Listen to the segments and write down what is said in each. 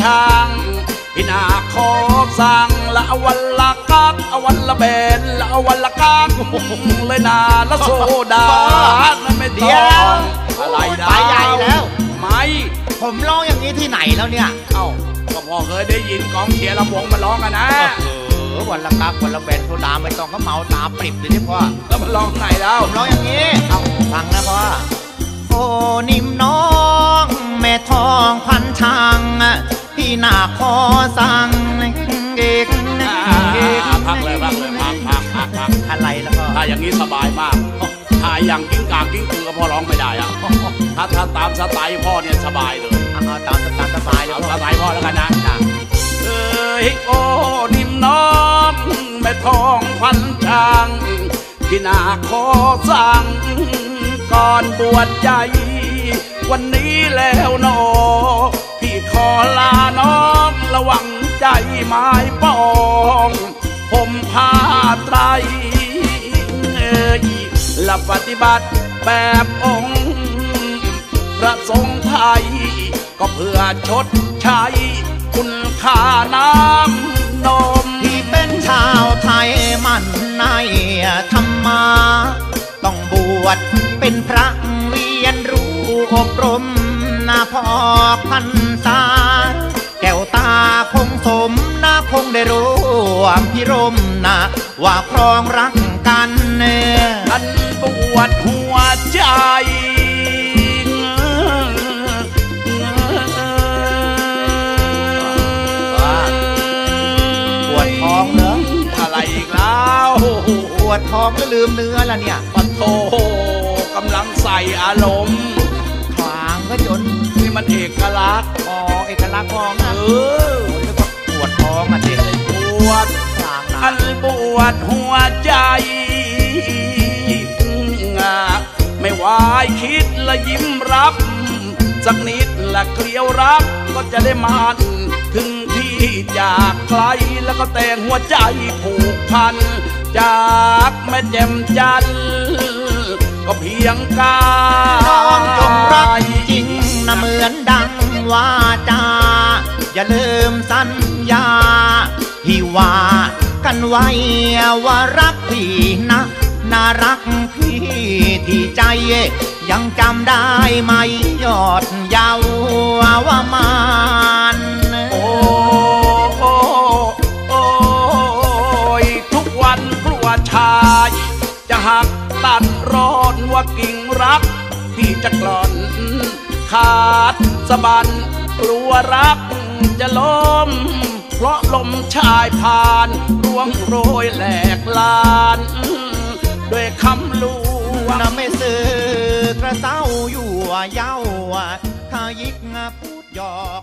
ช่างพี่นาขอสั่งละอวันละกักอวันละเบนละอวันละกักเลยนาละโซดานั่นไม่เดี๋ต้ยอวงอะไรดาไปใหญ่แล้วไม่ผมร้องอย่างนี้ที่ไหนแล้วเนี่ย เอ้าก็พอเคยได้ยินกองเชียร์ลำวงมาร้องกันนะเออวันละกักวันละแบนโซดาไม่ต้องเขาเมาตาปริบเลยที่พ่อแล้วมันร้องไหนแล้วผมร้องอย่างนี้ เอาฟังนะพ่อโอ้นิ่มน้อง พี่นาขอสั่งเอกพักเลยพักเลยพักพักพักพักอะไรแล้วพ่อถ้าอย่างนี้สบายมากถ้าอย่างกิ้งกากิ้งกือพ่อร้องไม่ได้อะถ้าถ้าตามสไตล์พ่อเนี่ยสบายเลยเอาตามสตามสบายเลยเอาสไตล์พ่อแล้วกันนะเอ้ยโอ้นิ่มน้องแม่ทองพันช่างพี่นาขอสั่งก่อนบวชใจ วันนี้แล้วนอ อลาน้องระวังใจไม้ปองผมผ้าไตรเอ่ยและปฏิบัติแบบองค์พระสงฆ์ไทย ก็เพื่อชดใช้คุณค่าน้ำนมที่เป็นชาวไทยมันในธรรมา ต้องบวชเป็นพระเรียนรู้อบรม นาพอพันษาแก้วตาคงสมนาคงได้รู้วามพิรมนะว่าครองรักกันเน่อันปวดหัวใจปวดท้องเหรออะไรอีกแล้วปวดท้องแล้วลืมเนื้อละเนี่ยปะโทกำลังใส่อารมณ์ขวางก็จนนี่ มันเอกลักษณ์อ๋อเอกลักษณ์ท้องเออนึกว่าปวดท้องอะเด็กปวดขวางอันปวดหัวใจไม่วายคิดและยิ้มรับ สักนิดและเกลียวรักก็จะได้มันถึงที่จากไกลแล้วก็แต่งหัวใจผูกพัน จากแม่แจ่มจันก็เพียงกาน้องจงรักจริง นะเหมือนดังว่าจา อย่าลืมสัญญาที่ว่ากันไว้ว่ารักพี่นะน่ารักพี่ที่ใจ ยังจำได้ไหมยอดเยาวว่ามานโอ้โอ้โอ้ยทุกวันกลัวชาย จะหักตัดร้อนว่ากิ่งรักที่จะกลอน ขาดสะบันกลัวรักจะล้ม เพราะลมชายผ่านร่วงโรยแหลกลานด้วยคำลวงนะไม่ซื้อกระเซ้าอยู่เย้าถ้ายิกพูดหยอก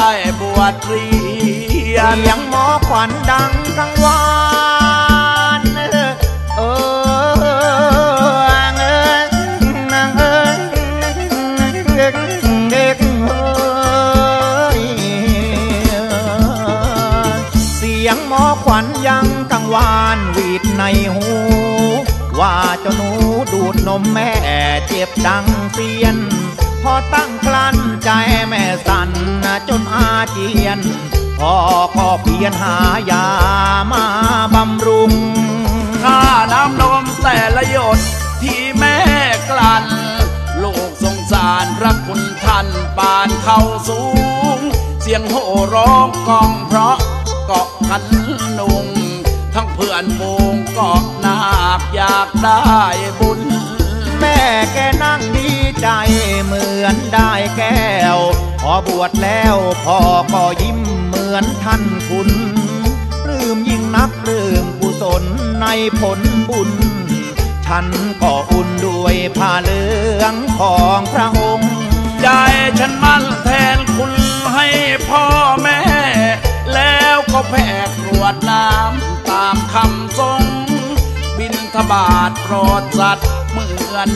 ได้บวชเรียนเสียงหมอขวัญดังกังวานเออเออเออนางเอ้ยเด็กเด็กเอ้ยเสียงหมอขวัญยังกังวานหวีดในหู ว่าเจ้าหนูดูดนมแม่เจ็บดังเสียน อตั้งคลันใจแม่สั่นจนอาเจียนพ่อก็เพียนหายามาบำรุง ค่าน้ำนมแต่ละหยดที่แม่กลั่นลูกสงสารพระคุณท่านปานเข้าสูง เสียงโห่ร้องกองเพราะเกาะกันนุง ทั้งเพื่อนมูงเกาะนาคอยากได้บุญ แม่แกนั่งดี ใจเหมือนได้แก้ว พอบวชแล้วพ่อก็ยิ้มเหมือนท่านคุณปลื้มยิ่งนักปลื้มกุศลในผลบุญ ฉันก็อุ่นด้วยผ้าเหลืองของพระองค์ใจฉันมั่นแทนคุณให้พ่อแม่ แล้วก็แผ่กรวดน้ำตามคำทรงบินทบาทโปรดสัตว์เหมือน